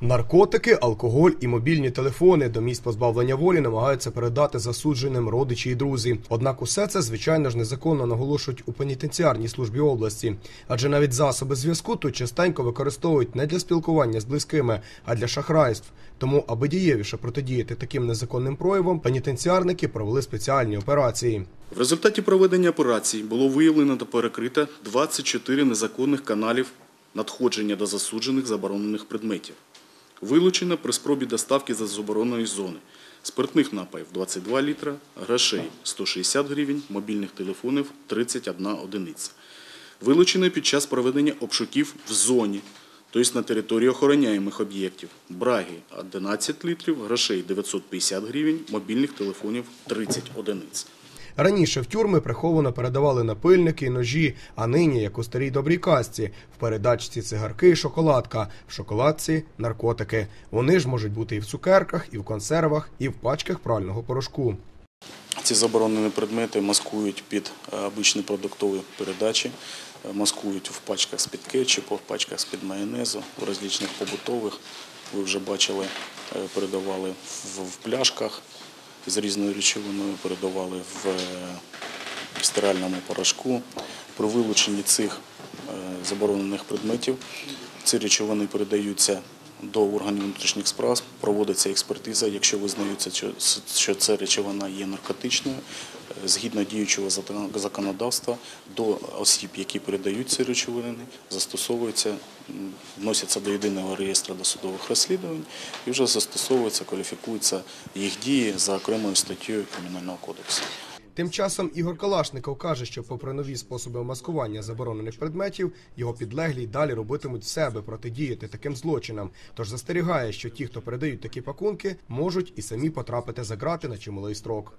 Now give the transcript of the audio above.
Наркотики, алкоголь і мобільні телефони до місць позбавлення волі намагаються передати засудженим родичі і друзі. Однак усе це звичайно ж незаконно наголошують у пенітенціарній службі області, адже навіть засоби зв'язку тут частенько використовують не для спілкування з близькими, а для шахрайств. Тому, аби дієвіше протидіяти таким незаконним проявам, пенітенціарники провели спеціальні операції. В результаті проведення операцій було виявлено та перекрито 24 незаконних каналів надходження до засуджених заборонених предметів. Вилучено при спробі доставки за забороненої зони спиртних напоїв 22 літра, грошей 160 гривень, мобільних телефонів 31 одиниця. Вилучено під час проведення обшуків в зоні, тобто на території охороняємих об'єктів. Браги 11 літрів, грошей 950 гривень, мобільних телефонів 30 одиниць. Раніше в тюрми приховано передавали напильники ножі, а нині, як у старій добрій казці, в передачці цигарки і шоколадка, в шоколадці наркотики. Вони ж можуть бути і в цукерках, і в консервах, і в пачках прального порошку. Ці заборонені предмети маскують під е, обичні продуктові передачі, е, маскують в пачках з-під кетчупу, в пачках з-під майонезу, в розличних побутових. Ви вже бачили, е, передавали в пляшках з різною речовиною, передавали в е, стиральному порошку. При вилученні цих е, заборонених предметів ці речовини передаються до органів внутрішніх справ, проводиться експертиза. Якщо визнаються, що- ця речовина є наркотичною, е, згідно діючого законодавства, до осіб, які передають ці речовини, застосовується, вносяться до єдиного реєстру досудових розслідувань і вже застосовується, кваліфікуються їх дії за окремою статтею Кримінального кодексу. Тим часом Ігор Калашников каже, що, попри нові способи маскування заборонених предметів, його підлеглі й далі робитимуть все, аби протидіяти таким злочинам. Тож застерігає, що ті, хто передають такі пакунки, можуть і самі потрапити за грати на чималий строк.